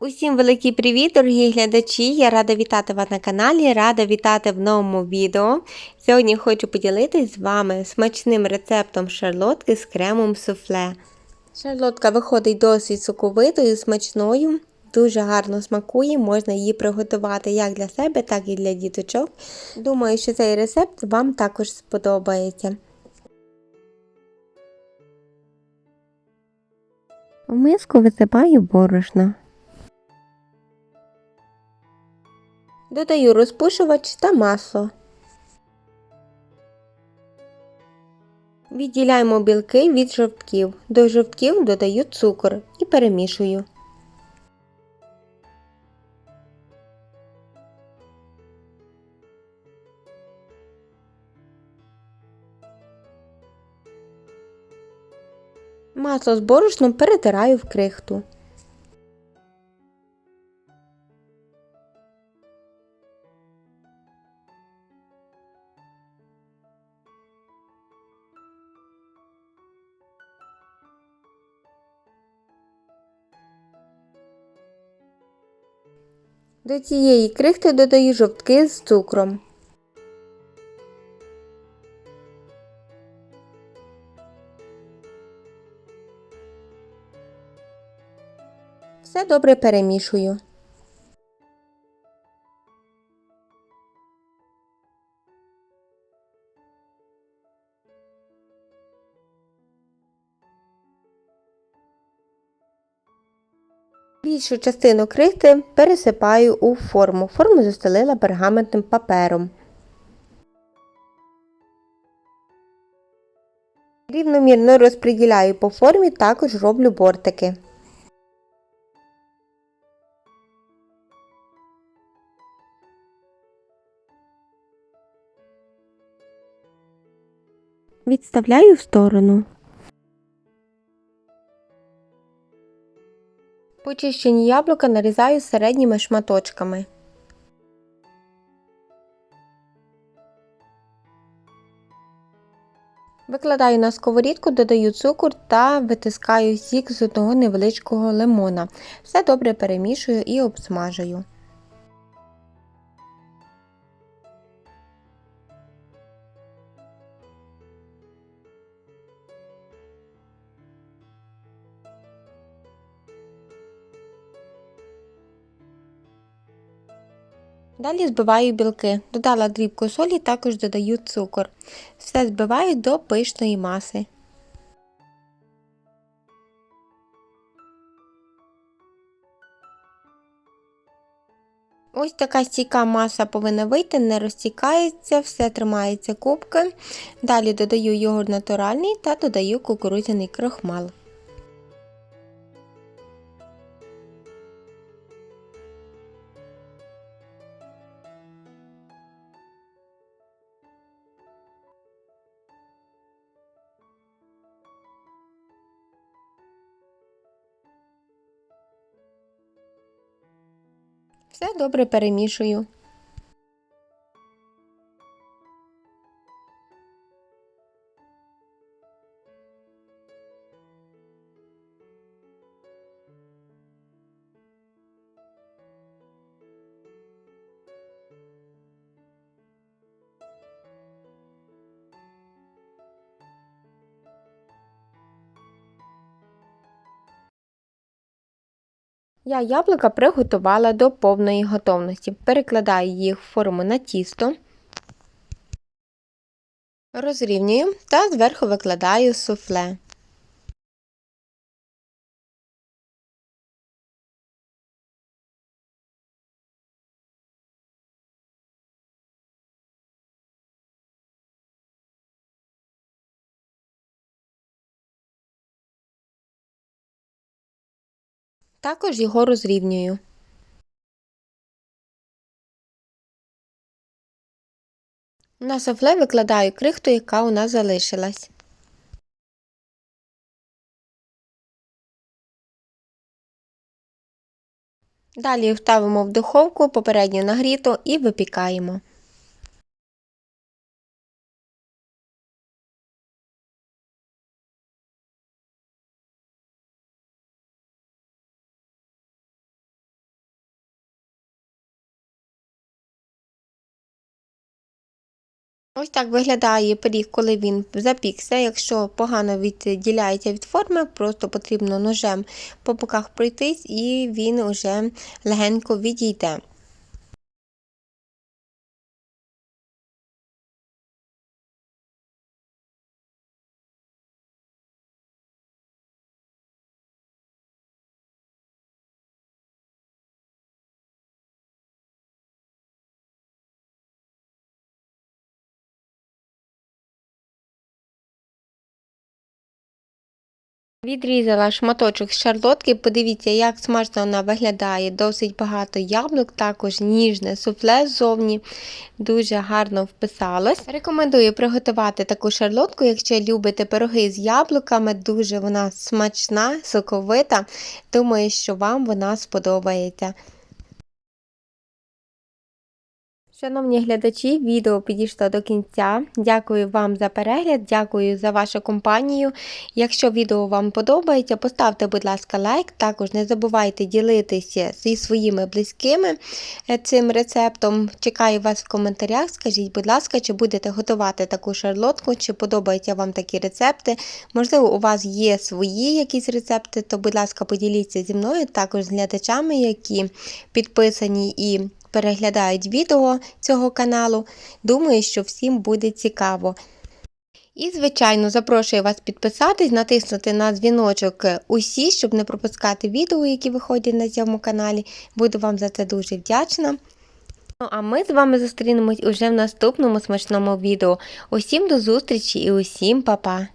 Усім великий привіт, дорогі глядачі! Я рада вітати вас на каналі, рада вітати в новому відео. Сьогодні хочу поділитись з вами смачним рецептом шарлотки з кремом суфле. Шарлотка виходить досить соковитою, смачною, дуже гарно смакує, можна її приготувати як для себе, так і для діточок. Думаю, що цей рецепт вам також сподобається. В миску висипаю борошно. Додаю розпушувач та масло. Відділяємо білки від жовтків. До жовтків додаю цукор і перемішую. Масло з борошном перетираю в крихту. До цієї крихти додаю жовтки з цукром. Все добре перемішую. Більшу частину крихти пересипаю у форму. Форму застелила пергаментним папером. Рівномірно розподіляю по формі, також роблю бортики. Відставляю в сторону. Почищені яблука нарізаю середніми шматочками. Викладаю на сковорідку, додаю цукор та витискаю сік з одного невеличкого лимона. Все добре перемішую і обсмажую. Далі збиваю білки. Додала дрібку солі, також додаю цукор. Все збиваю до пишної маси. Ось така стійка маса повинна вийти, не розтікається, все тримається кубки. Далі додаю йогурт натуральний та додаю кукурудзяний крохмал. Все добре перемішую. Я яблука приготувала до повної готовності. Перекладаю їх в форму на тісто, розрівнюю та зверху викладаю суфле. Також його розрівнюю. На суфле викладаю крихту, яка у нас залишилась. Далі ставимо в духовку попередньо нагріту і випікаємо. Ось так виглядає пиріг, коли він запікся. Якщо погано відділяється від форми, просто потрібно ножем по боках пройтись і він уже легенько відійде. Відрізала шматочок з шарлотки. Подивіться, як смачно вона виглядає. Досить багато яблук, також ніжне суфле ззовні. Дуже гарно вписалось. Рекомендую приготувати таку шарлотку, якщо любите пироги з яблуками. Дуже вона смачна, соковита. Думаю, що вам вона сподобається. Шановні глядачі, відео підійшло до кінця. Дякую вам за перегляд, дякую за вашу компанію. Якщо відео вам подобається, поставте, будь ласка, лайк. Також не забувайте ділитися зі своїми близькими е, цим рецептом. Чекаю вас в коментарях. Скажіть, будь ласка, чи будете готувати таку шарлотку, чи подобаються вам такі рецепти. Можливо, у вас є свої якісь рецепти, то, будь ласка, поділіться зі мною, також з глядачами, які підписані і переглядають відео цього каналу. Думаю, що всім буде цікаво. І, звичайно, запрошую вас підписатись, натиснути на дзвіночок усі, щоб не пропускати відео, які виходять на цьому каналі. Буду вам за це дуже вдячна. Ну, а ми з вами зустрінемось уже в наступному смачному відео. Усім до зустрічі і усім па-па!